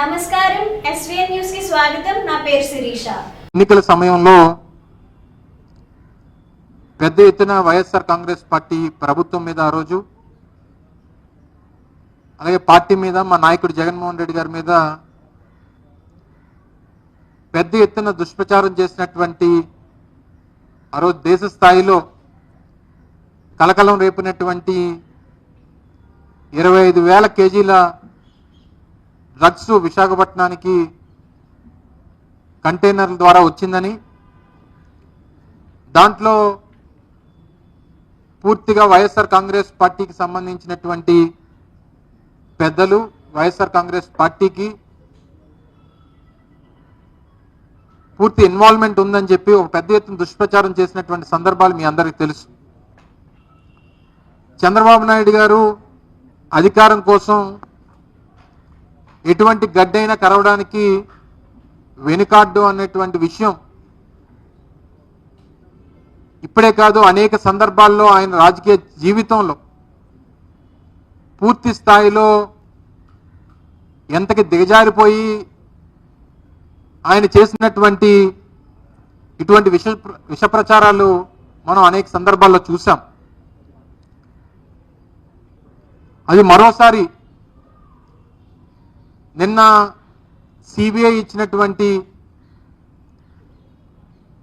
నమస్కారం ఎస్విఎన్ న్యూస్కి స్వాగతం. నా పేరు శిరీష. ఎన్నికల సమయంలో పెద్ద ఎత్తున వైఎస్ఆర్ కాంగ్రెస్ పార్టీ ప్రభుత్వం మీద ఆ రోజు అలాగే పార్టీ మీద మా నాయకుడు జగన్మోహన్ రెడ్డి గారి మీద పెద్ద ఎత్తున దుష్ప్రచారం చేసినటువంటి ఆ రోజు దేశ స్థాయిలో కలకలం రేపినటువంటి ఇరవై ఐదు వేల కేజీల డ్రగ్స్ విశాఖపట్నానికి కంటైనర్ల ద్వారా వచ్చిందని దాంట్లో పూర్తిగా వైఎస్ఆర్ కాంగ్రెస్ పార్టీకి సంబంధించినటువంటి పెద్దలు వైఎస్ఆర్ కాంగ్రెస్ పార్టీకి పూర్తి ఇన్వాల్వ్మెంట్ ఉందని చెప్పి ఒక పెద్ద ఎత్తున దుష్ప్రచారం చేసినటువంటి సందర్భాలు మీ అందరికీ తెలుసు. చంద్రబాబు నాయుడు గారు అధికారం కోసం ఎటువంటి గడ్డైనా కరవడానికి వెనుకాడ్డు అనేటువంటి విషయం ఇప్పుడే కాదు అనేక సందర్భాల్లో ఆయన రాజకీయ జీవితంలో పూర్తి స్థాయిలో ఎంతకి దిగజారిపోయి ఆయన చేసినటువంటి ఇటువంటి విష విష ప్రచారాలు మనం అనేక సందర్భాల్లో చూసాం అది మరోసారి నిన్న సిబిఐ ఇచ్చినటువంటి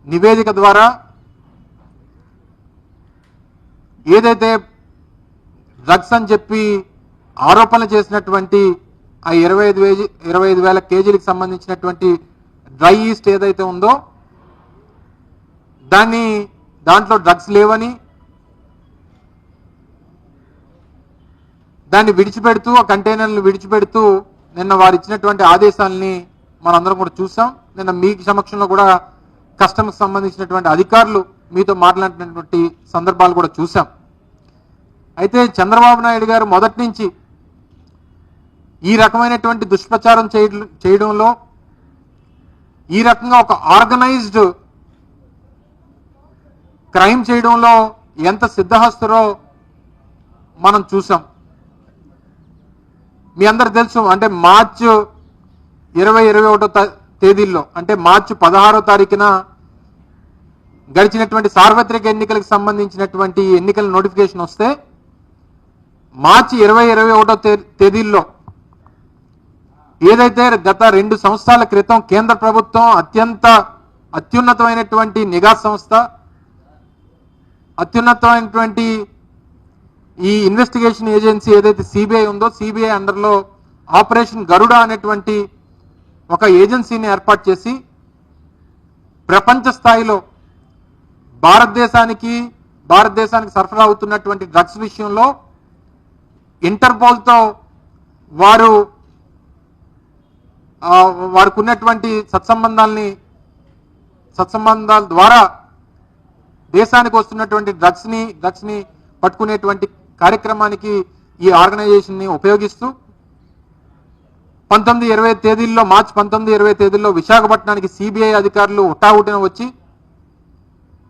నివేదిక ద్వారా ఏదైతే డ్రగ్స్ అని చెప్పి ఆరోపణలు చేసినటువంటి ఆ ఇరవై ఐదు వేజీ ఇరవై ఐదు వేల కేజీలకు సంబంధించినటువంటి డ్రై ఈస్ట్ ఏదైతే ఉందో దాన్ని దాంట్లో డ్రగ్స్ లేవని దాన్ని విడిచిపెడుతూ ఆ కంటైనర్లు విడిచిపెడుతూ నిన్న వారు ఇచ్చినటువంటి ఆదేశాలని మనందరం కూడా చూసాం. నిన్న మీ సమక్షంలో కూడా కస్టమర్స్ సంబంధించినటువంటి అధికారులు మీతో మాట్లాడినటువంటి సందర్భాలు కూడా చూసాం. అయితే చంద్రబాబు నాయుడు గారు మొదటి నుంచి ఈ రకమైనటువంటి దుష్ప్రచారం చేయడంలో ఈ రకంగా ఒక ఆర్గనైజ్డ్ క్రైమ్ చేయడంలో ఎంత సిద్ధహస్తురో మనం చూసాం. మీ అందరు తెలుసు అంటే మార్చ్ ఇరవై ఇరవై ఒకటో తేదీల్లో అంటే మార్చి పదహారో తారీఖున గడిచినటువంటి సార్వత్రిక ఎన్నికలకు సంబంధించినటువంటి ఎన్నికల నోటిఫికేషన్ వస్తే మార్చి ఇరవై ఇరవై ఒకటో తే- తేదీల్లో ఏదైతే గత రెండు సంవత్సరాల క్రితం కేంద్ర ప్రభుత్వం అత్యంత అత్యున్నతమైనటువంటి నిఘా సంస్థ అత్యున్నతమైనటువంటి ఈ ఇన్వెస్టిగేషన్ ఏజెన్సీ ఏదైతే సిబిఐ ఉందో సిబిఐ అండర్లో ఆపరేషన్ గరుడ అనేటువంటి ఒక ఏజెన్సీని ఏర్పాటు చేసి ప్రపంచ స్థాయిలో భారతదేశానికి భారతదేశానికి సరఫరా అవుతున్నటువంటి డ్రగ్స్ విషయంలో ఇంటర్పోల్తో వారు వారికి ఉన్నటువంటి సత్సంబంధాల్ని సత్సంబంధాల ద్వారా దేశానికి వస్తున్నటువంటి డ్రగ్స్ని డ్రగ్స్ని పట్టుకునేటువంటి కార్యక్రమానికి ఈ ఆర్గనైజేషన్ని ఉపయోగిస్తూ పంతొమ్మిది ఇరవై తేదీల్లో మార్చి పంతొమ్మిది ఇరవై తేదీల్లో విశాఖపట్నానికి సిబిఐ అధికారులు హుటాహుటిన వచ్చి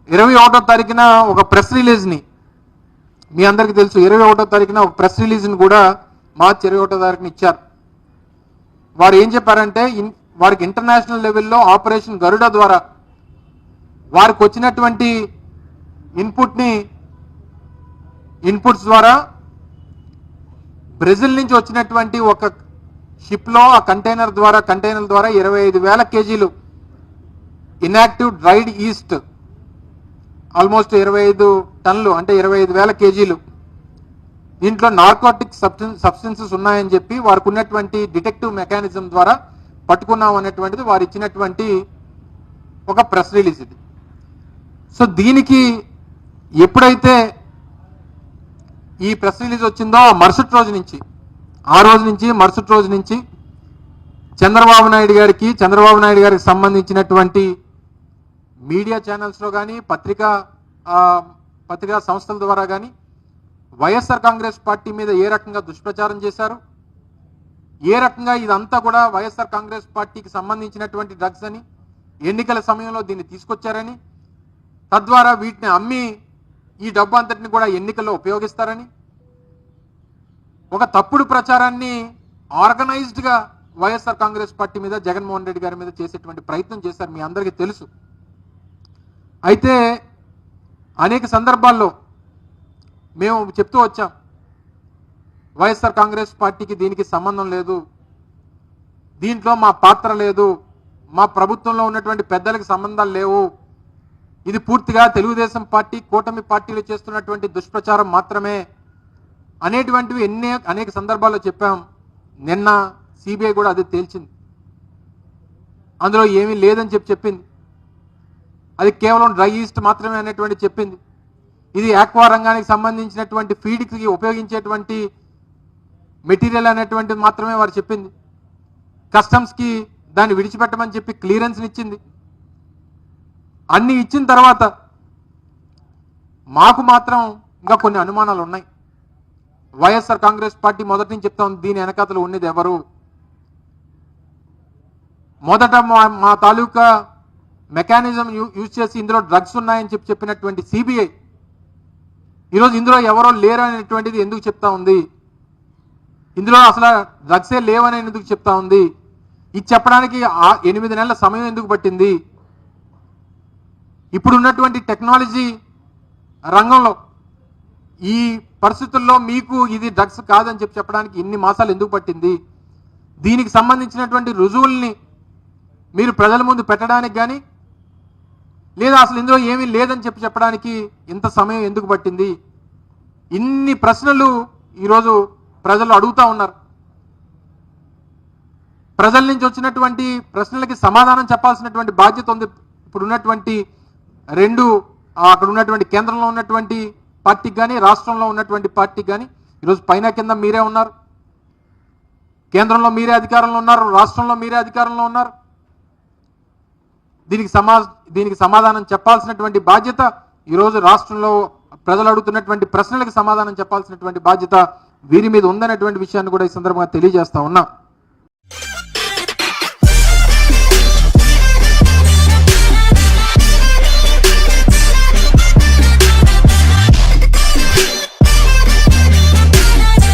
ఇరవై ఒకటో తారీఖున ఒక ప్రెస్ రిలీజ్ని మీ అందరికీ తెలుసు ఇరవై ఒకటో తారీఖున ఒక ప్రెస్ రిలీజ్ని కూడా మార్చి ఇరవై ఒకటో తారీఖున ఇచ్చారు. వారు ఏం చెప్పారంటే ఇన్- వారికి ఇంటర్నేషనల్ లెవెల్లో ఆపరేషన్ గరుడ ద్వారా వారికి వచ్చినటువంటి ఇన్పుట్ని ఇన్పుట్స్ ద్వారా బ్రెజిల్ నుంచి వచ్చినటువంటి ఒక షిప్లో ఆ కంటైనర్ ద్వారా కంటైనర్ ద్వారా ఇరవై ఐదు వేల కేజీలు ఇన్యాక్టివ్ డ్రైడ్ ఈస్ట్ ఆల్మోస్ట్ ఇరవై ఐదు టన్నులు అంటే ఇరవై ఐదు వేల కేజీలు. దీంట్లో నార్కోటిక్ సబ్స్టెన్స్ సబ్స్టెన్సెస్ ఉన్నాయని చెప్పి వారికి ఉన్నటువంటి డిటెక్టివ్ మెకానిజం ద్వారా పట్టుకున్నాం అనేటువంటిది వారు ఇచ్చినటువంటి ఒక ప్రెస్ రిలీజ్ ఇది. సో దీనికి ఎప్పుడైతే ఈ ప్రెస్ రిలీజ్ వచ్చిందో మరుసటి రోజు నుంచి. ఆ రోజు నుంచి మరుసటి రోజు నుంచి చంద్రబాబు నాయుడు గారికి చంద్రబాబు నాయుడు గారికి సంబంధించినటువంటి మీడియా ఛానల్స్లో కానీ పత్రికా పత్రికా సంస్థల ద్వారా కానీ వైఎస్ఆర్ కాంగ్రెస్ పార్టీ మీద ఏ రకంగా దుష్ప్రచారం చేశారు? ఏ రకంగా ఇదంతా కూడా వైఎస్ఆర్ కాంగ్రెస్ పార్టీకి సంబంధించినటువంటి డ్రగ్స్ అని ఎన్నికల సమయంలో దీన్ని తీసుకొచ్చారని తద్వారా వీటిని అమ్మి ఈ డబ్బు అంతటిని కూడా ఎన్నికల్లో ఉపయోగిస్తారని? ఒక తప్పుడు ప్రచారాన్ని ఆర్గనైజ్డ్గా వైఎస్ఆర్ కాంగ్రెస్ పార్టీ మీద జగన్మోహన్ రెడ్డి గారి మీద చేసేటువంటి ప్రయత్నం చేశారు మీ అందరికీ తెలుసు. అయితే అనేక సందర్భాల్లో మేము చెప్తూ వచ్చాం వైఎస్ఆర్ కాంగ్రెస్ పార్టీకి దీనికి సంబంధం లేదు దీంట్లో మా పాత్ర లేదు మా ప్రభుత్వంలో ఉన్నటువంటి పెద్దలకు సంబంధాలు లేవు ఇది పూర్తిగా తెలుగుదేశం పార్టీ కూటమి పార్టీలు చేస్తున్నటువంటి దుష్ప్రచారం మాత్రమే అనేటువంటివి ఎన్నే అనేక సందర్భాల్లో చెప్పాం. నిన్న సిబిఐ కూడా అది తేల్చింది. అందులో ఏమీ లేదని చెప్పి చెప్పింది. అది కేవలం డ్రై ఈస్ట్ మాత్రమే అనేటువంటి చెప్పింది. ఇది ఆక్వా రంగానికి సంబంధించినటువంటి ఫీడ్కి ఉపయోగించేటువంటి మెటీరియల్ అనేటువంటిది మాత్రమే వారు చెప్పింది. కస్టమ్స్కి దాన్ని విడిచిపెట్టమని చెప్పి క్లియరెన్స్ ఇచ్చింది. అన్ని ఇచ్చిన తర్వాత మాకు మాత్రం ఇంకా కొన్ని అనుమానాలు ఉన్నాయి. వైఎస్ఆర్ కాంగ్రెస్ పార్టీ మొదటి నుంచి చెప్తా ఉంది దీని వెనకాతలు ఉండేది ఎవరు? మొదట మా మా తాలూకా మెకానిజం యూ- యూజ్ చేసి ఇందులో డ్రగ్స్ ఉన్నాయని చెప్పి చెప్పినటువంటి సిబిఐ ఈరోజు ఇందులో ఎవరో లేరు అనేటువంటిది ఎందుకు చెప్తా ఉంది? ఇందులో అసలు డ్రగ్సే లేవని ఎందుకు చెప్తా ఉంది? ఇది చెప్పడానికి ఎనిమిది నెలల సమయం ఎందుకు పట్టింది? ఇప్పుడు ఉన్నటువంటి టెక్నాలజీ రంగంలో ఈ పరిస్థితుల్లో మీకు ఇది డ్రగ్స్ కాదని చెప్పి చెప్పడానికి ఇన్ని మాసాలు ఎందుకు పట్టింది? దీనికి సంబంధించినటువంటి రుజువుల్ని మీరు ప్రజల ముందు పెట్టడానికి కానీ లేదా అసలు ఇందులో ఏమీ లేదని చెప్పి చెప్పడానికి ఇంత సమయం ఎందుకు పట్టింది? ఇన్ని ప్రశ్నలు ఈరోజు ప్రజలు అడుగుతా ఉన్నారు. ప్రజల నుంచి వచ్చినటువంటి ప్రశ్నలకి సమాధానం చెప్పాల్సినటువంటి బాధ్యత ఉంది. ఇప్పుడున్నటువంటి రెండు అక్కడ ఉన్నటువంటి కేంద్రంలో ఉన్నటువంటి పార్టీకి కానీ రాష్ట్రంలో ఉన్నటువంటి పార్టీకి కానీ ఈరోజు పైన కింద మీరే ఉన్నారు. కేంద్రంలో మీరే అధికారంలో ఉన్నారు రాష్ట్రంలో మీరే అధికారంలో ఉన్నారు. దీనికి సమా దీనికి సమాధానం చెప్పాల్సినటువంటి బాధ్యత ఈరోజు రాష్ట్రంలో ప్రజలు అడుగుతున్నటువంటి ప్రశ్నలకు సమాధానం చెప్పాల్సినటువంటి బాధ్యత వీరి మీద ఉందనేటువంటి విషయాన్ని కూడా ఈ సందర్భంగా తెలియజేస్తా ఉన్నా.